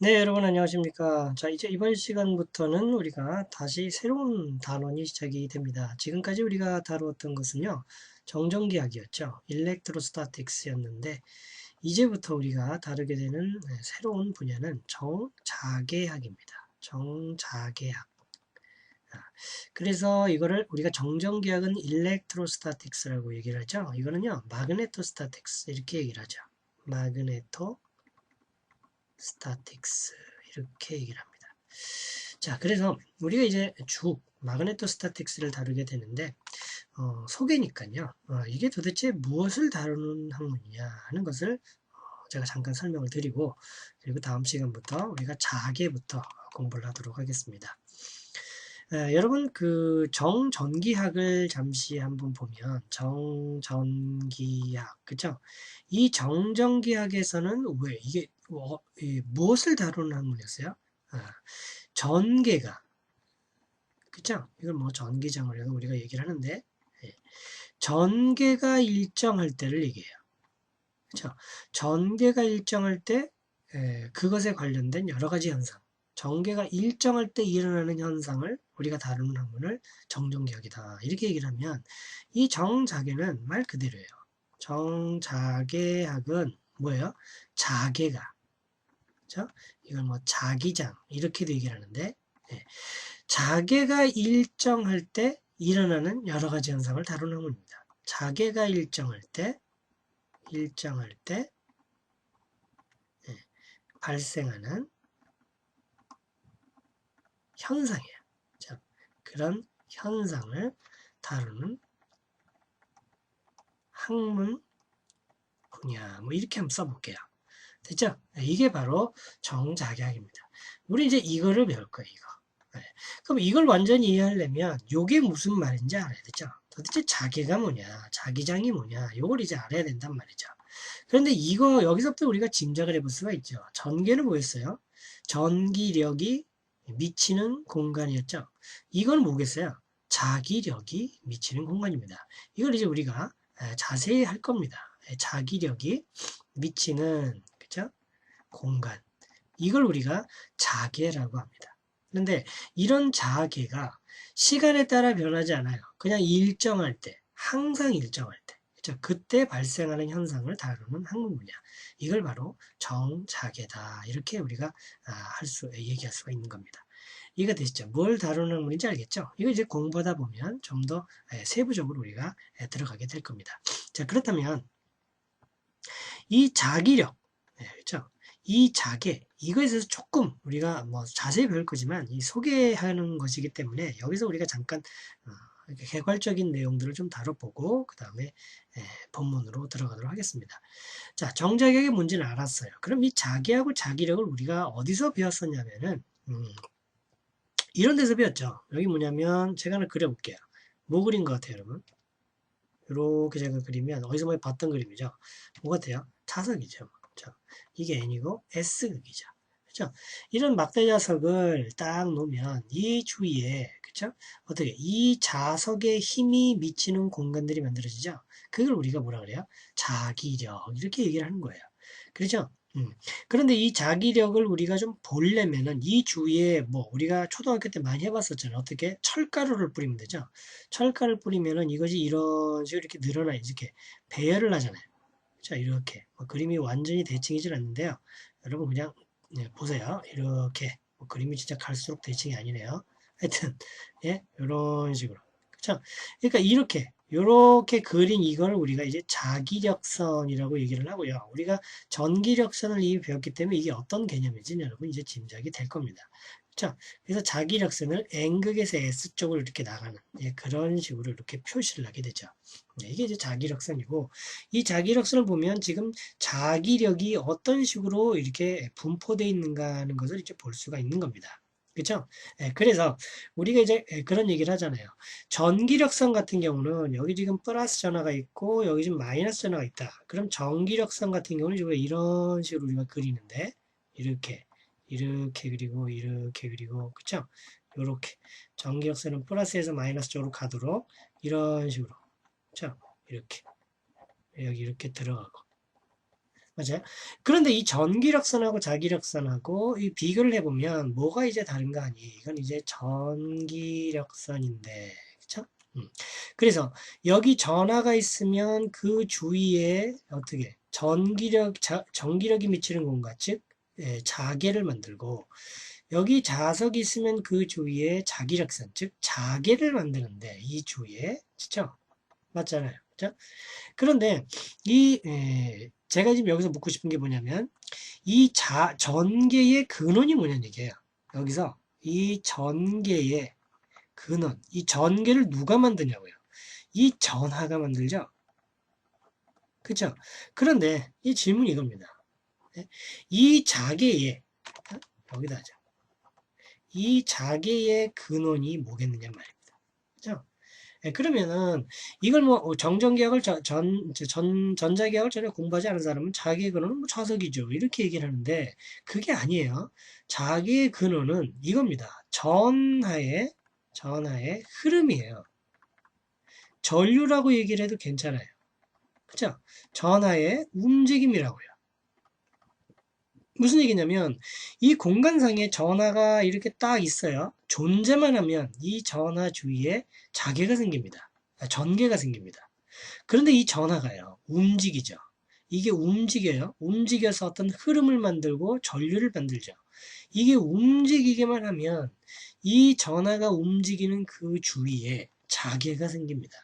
네, 여러분 안녕하십니까. 자, 이제 이번 시간부터는 우리가 다시 새로운 단원이 시작이 됩니다. 지금까지 우리가 다루었던 것은요, 정전기학이었죠. 일렉트로스타틱스였는데, 이제부터 우리가 다루게 되는 네, 새로운 분야는 정자계학입니다. 정자계학. 아, 그래서 이거를 우리가 정전기학은 일렉트로스타틱스라고 얘기를 하죠. 이거는요, 마그네토스타틱스 이렇게 얘기를 하죠. 마그네토 스타틱스 이렇게 얘기를 합니다. 자, 그래서 우리가 이제 쭉 마그네토 스타틱스를 다루게 되는데 어, 소개니까요. 어, 이게 도대체 무엇을 다루는 학문이냐 하는 것을 어, 제가 잠깐 설명을 드리고 그리고 다음 시간부터 우리가 자계부터 공부를 하도록 하겠습니다. 에, 여러분 그 정전기학을 잠시 한번 보면 정전기학 그죠? 이 정전기학에서는 왜 이게 어, 이, 무엇을 다루는 학문이었어요? 아, 전개가 그죠? 이걸 뭐 전기장을 해서 우리가 얘기를 하는데 예. 전개가 일정할 때를 얘기해요. 그죠? 전개가 일정할 때 에, 그것에 관련된 여러 가지 현상 전개가 일정할 때 일어나는 현상을 우리가 다루는 학문을 정전기학이다. 이렇게 얘기를 하면 이 정자계는 말 그대로예요. 정자계학은 뭐예요? 자계가 그렇죠? 이걸 뭐 자기장 이렇게도 얘기를 하는데 네. 자계가 일정할 때 일어나는 여러 가지 현상을 다루는 학문입니다. 자계가 일정할 때 일정할 때 네. 발생하는 현상이에요. 자, 그런 현상을 다루는 학문 분야 뭐 이렇게 한번 써볼게요. 됐죠? 네, 이게 바로 정작약입니다. 우리 이제 이거를 배울 거예요. 이거. 네. 그럼 이걸 완전히 이해하려면 이게 무슨 말인지 알아야 되죠? 도대체 자기가 뭐냐, 자기장이 뭐냐, 이걸 이제 알아야 된단 말이죠. 그런데 이거 여기서부터 우리가 짐작을 해볼 수가 있죠. 전개는 뭐였어요? 전기력이 미치는 공간이었죠. 이건 뭐겠어요? 자기력이 미치는 공간입니다. 이걸 이제 우리가 자세히 할 겁니다. 자기력이 미치는 그죠? 공간. 이걸 우리가 자계라고 합니다. 그런데 이런 자계가 시간에 따라 변하지 않아요. 그냥 일정할 때, 항상 일정할 때. 그죠? 그때 발생하는 현상을 다루는 학문 분야. 이걸 바로 정자계다. 이렇게 우리가 아, 할 수, 얘기할 수가 있는 겁니다. 이해가 되시죠? 뭘 다루는 학문인지 알겠죠? 이거 이제 공부하다 보면 좀 더 세부적으로 우리가 들어가게 될 겁니다. 자, 그렇다면 이 자기력, 그렇죠? 이 자계, 이거에 대해서 조금 우리가 뭐 자세히 배울 거지만 이 소개하는 것이기 때문에 여기서 우리가 잠깐 어, 개괄적인 내용들을 좀 다뤄보고 그 다음에 본문으로 들어가도록 하겠습니다. 자, 정자격의 문제는 알았어요. 그럼 이 자기하고 자기력을 우리가 어디서 배웠었냐면은 음, 이런 데서 배웠죠. 여기 뭐냐면 제가 하나 그려볼게요. 뭐 그린 것 같아요, 여러분? 이렇게 제가 그리면 어디서 많이 봤던 그림이죠. 뭐 같아요? 차석이죠. 그렇죠? 이게 N이고 S극이죠. 그렇죠? 이런 막대자석을 딱 놓으면 이 주위에 그렇죠? 어떻게 이 자석에 힘이 미치는 공간들이 만들어지죠. 그걸 우리가 뭐라 그래요? 자기력 이렇게 얘기를 하는 거예요. 그렇죠? 음. 그런데 이 자기력을 우리가 좀 보려면은 이 주위에 뭐 우리가 초등학교 때 많이 해봤었잖아요. 어떻게 철가루를 뿌리면 되죠. 철가루를 뿌리면은 이것이 이런 식으로 이렇게 늘어나 이렇게 배열을 하잖아요. 자 이렇게 뭐 그림이 완전히 대칭이질 않는데요. 여러분 그냥 네, 보세요. 이렇게 뭐 그림이 진짜 갈수록 대칭이 아니네요. 하여튼 예 이런 식으로 그렇죠. 그러니까 이렇게 이렇게 그린 이걸 우리가 이제 자기력선이라고 얘기를 하고요. 우리가 전기력선을 이미 배웠기 때문에 이게 어떤 개념인지 여러분 이제 짐작이 될 겁니다. 그렇죠? 그래서 자기력선을 N극에서 S쪽으로 이렇게 나가는 예, 그런 식으로 이렇게 표시를 하게 되죠. 네, 이게 이제 자기력선이고 이 자기력선을 보면 지금 자기력이 어떤 식으로 이렇게 분포되어 있는가 하는 것을 이제 볼 수가 있는 겁니다. 그렇죠? 예, 그래서 우리가 이제 예, 그런 얘기를 하잖아요. 전기력선 같은 경우는 여기 지금 플러스 전화가 있고 여기 지금 마이너스 전화가 있다. 그럼 전기력선 같은 경우는 지금 이런 식으로 우리가 그리는데 이렇게 이렇게 그리고 이렇게 그리고 그렇죠? 이렇게 전기력선은 플러스에서 마이너스 쪽으로 가도록 이런 식으로 그렇죠? 이렇게 여기 이렇게 들어가고 맞아요? 그런데 이 전기력선하고 자기력선하고 이 비교를 해보면 뭐가 이제 다른가 하니 이건 이제 전기력선인데 그쵸? 음. 그래서 여기 전하가 있으면 그 주위에 어떻게 전기력 자, 전기력이 미치는 공간 즉 예, 자계를 만들고 여기 자석이 있으면 그 주위에 자기력선 즉 자계를 만드는데 이 주위에 그쵸? 맞잖아요. 그죠? 그런데 이 에, 제가 지금 여기서 묻고 싶은 게 뭐냐면 이 자, 전개의 근원이 뭐냐는 얘기예요. 여기서 이 전개의 근원, 이 전개를 누가 만드냐고요. 이 전하가 만들죠. 그쵸? 그런데 이 질문이 이겁니다. 네? 이 자개의 여기다 하자. 이 자개의 근원이 뭐겠느냐 말입니다. 그죠? 예, 그러면은 이걸 뭐 어, 정전기학을 전, 전, 전 전자기학을 전혀 공부하지 않은 사람은 자기의 근원은 뭐 좌석이죠. 이렇게 얘기를 하는데 그게 아니에요. 자기의 근원은 이겁니다. 전하의 전하의 흐름이에요. 전류라고 얘기를 해도 괜찮아요. 그죠? 전하의 움직임이라고요. 무슨 얘기냐면 이 공간상에 전하가 이렇게 딱 있어요. 존재만 하면 이 전하 주위에 자개가 생깁니다. 아, 전개가 생깁니다. 그런데 이 전하가요. 움직이죠. 이게 움직여요. 움직여서 어떤 흐름을 만들고 전류를 만들죠. 이게 움직이기만 하면 이 전하가 움직이는 그 주위에 자개가 생깁니다.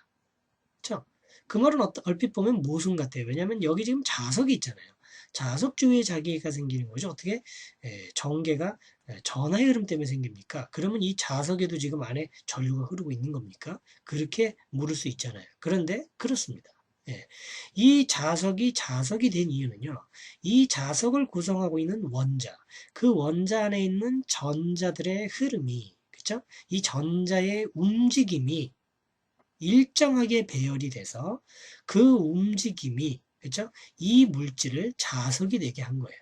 그 말은 얼핏 보면 모순 같아요. 왜냐하면 여기 지금 자석이 있잖아요. 자석주위에 자기가 생기는 거죠. 어떻게 에, 전개가 전하의 흐름 때문에 생깁니까? 그러면 이 자석에도 지금 안에 전류가 흐르고 있는 겁니까? 그렇게 물을 수 있잖아요. 그런데 그렇습니다. 예. 이 자석이 자석이 된 이유는요. 이 자석을 구성하고 있는 원자, 그 원자 안에 있는 전자들의 흐름이, 그렇죠? 이 전자의 움직임이 일정하게 배열이 돼서 그 움직임이 그렇죠? 이 물질을 자석이 되게 한 거예요.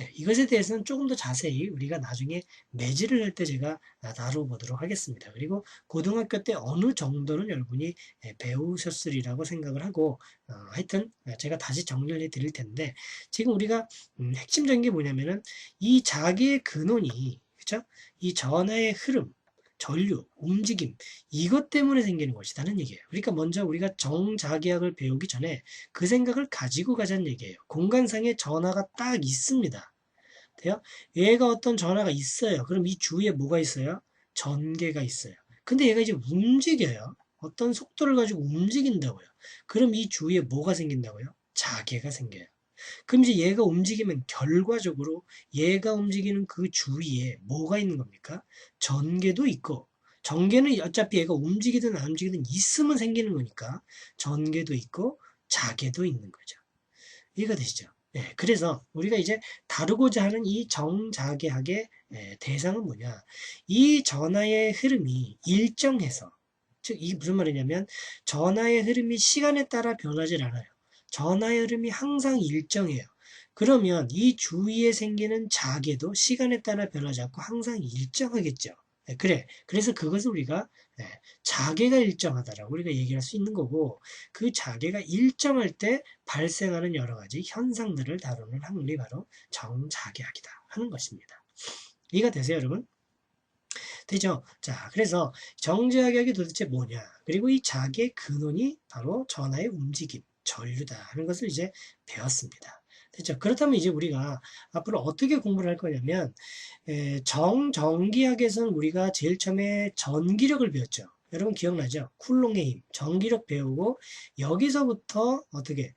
예, 이것에 대해서는 조금 더 자세히 우리가 나중에 매질을 할 때 제가 다뤄보도록 하겠습니다. 그리고 고등학교 때 어느 정도는 여러분이 예, 배우셨으리라고 생각을 하고 어, 하여튼 제가 다시 정리를 해 드릴 텐데 지금 우리가 음, 핵심적인 게 뭐냐면은 이 자기의 근원이 그죠? 이 전하의 흐름 전류, 움직임 이것 때문에 생기는 것이다는 얘기예요. 그러니까 먼저 우리가 정자기학을 배우기 전에 그 생각을 가지고 가자는 얘기예요. 공간상에 전하가 딱 있습니다. 돼요? 얘가 어떤 전하가 있어요. 그럼 이 주위에 뭐가 있어요? 전개가 있어요. 근데 얘가 이제 움직여요. 어떤 속도를 가지고 움직인다고요. 그럼 이 주위에 뭐가 생긴다고요? 자개가 생겨요. 그럼 이제 얘가 움직이면 결과적으로 얘가 움직이는 그 주위에 뭐가 있는 겁니까? 전개도 있고 전개는 어차피 얘가 움직이든 안 움직이든 있으면 생기는 거니까 전개도 있고 자개도 있는 거죠. 이해가 되시죠? 네, 그래서 우리가 이제 다루고자 하는 이 정자계학의 네, 대상은 뭐냐? 이 전하의 흐름이 일정해서 즉 이게 무슨 말이냐면 전하의 흐름이 시간에 따라 변하지 않아요. 전하의 흐름이 항상 일정해요. 그러면 이 주위에 생기는 자계도 시간에 따라 변하지 않고 항상 일정하겠죠. 네, 그래. 그래서 그것을 우리가 네, 자계가 일정하다라고 우리가 얘기할 수 있는 거고 그 자계가 일정할 때 발생하는 여러 가지 현상들을 다루는 학문이 바로 정자계학이다 하는 것입니다. 이해가 되세요, 여러분? 되죠? 자, 그래서 정자계학이 도대체 뭐냐? 그리고 이 자계 근원이 바로 전하의 움직임. 전류다 하는 것을 이제 배웠습니다. 됐죠? 그렇다면 이제 우리가 앞으로 어떻게 공부를 할 거냐면 정전기학에서는 우리가 제일 처음에 전기력을 배웠죠. 여러분 기억나죠? 쿨롱의 힘, 전기력 배우고 여기서부터 어떻게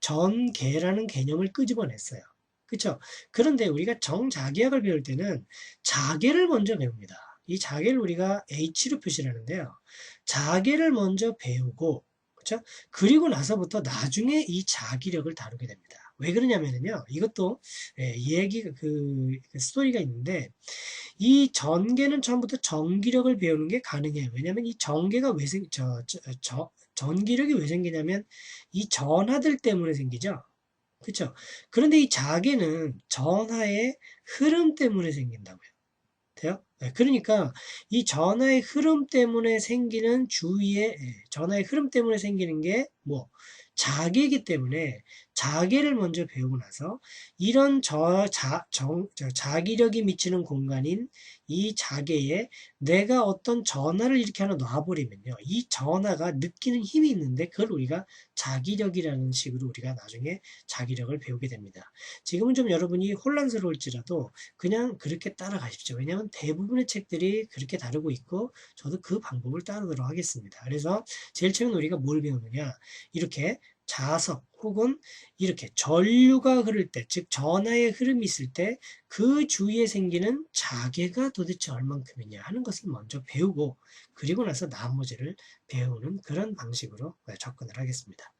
전개라는 개념을 끄집어냈어요. 그렇죠? 그런데 우리가 정자기학을 배울 때는 자계를 먼저 배웁니다. 이 자계를 우리가 H로 표시를 하는데요. 자계를 먼저 배우고 그렇죠? 그리고 나서부터 나중에 이 자기력을 다루게 됩니다. 왜 그러냐면요. 이것도 예, 얘기가 그, 그 스토리가 있는데 이 전개는 처음부터 전기력을 배우는 게 가능해요. 왜냐하면 이 전개가 왜 생, 저, 저, 저, 전기력이 왜 생기냐면 이 전하들 때문에 생기죠. 그렇죠? 그런데 이 자개는 전하의 흐름 때문에 생긴다고요. 돼요? 네, 그러니까 이 전하의 흐름 때문에 생기는 주위에 예, 전하의 흐름 때문에 생기는 게 뭐 자기이기 때문에 자계를 먼저 배우고 나서 이런 저, 자, 정, 저 자기력이 미치는 공간인 이 자계에 내가 어떤 전하를 이렇게 하나 놔버리면요. 이 전하가 느끼는 힘이 있는데 그걸 우리가 자기력이라는 식으로 우리가 나중에 자기력을 배우게 됩니다. 지금은 좀 여러분이 혼란스러울지라도 그냥 그렇게 따라가십시오. 왜냐하면 대부분의 책들이 그렇게 다루고 있고 저도 그 방법을 따르도록 하겠습니다. 그래서 제일 처음 우리가 뭘 배우느냐 이렇게 자석 혹은 이렇게 전류가 흐를 때, 즉 전하의 흐름이 있을 때 그 주위에 생기는 자계가 도대체 얼만큼이냐 하는 것을 먼저 배우고 그리고 나서 나머지를 배우는 그런 방식으로 접근을 하겠습니다.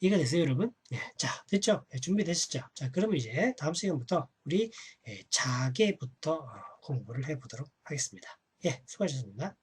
이해가 되세요, 여러분? 네, 자, 됐죠? 네, 준비되시죠? 자, 그러면 이제 다음 시간부터 우리 예, 자계부터 어, 공부를 해보도록 하겠습니다. 예, 수고하셨습니다.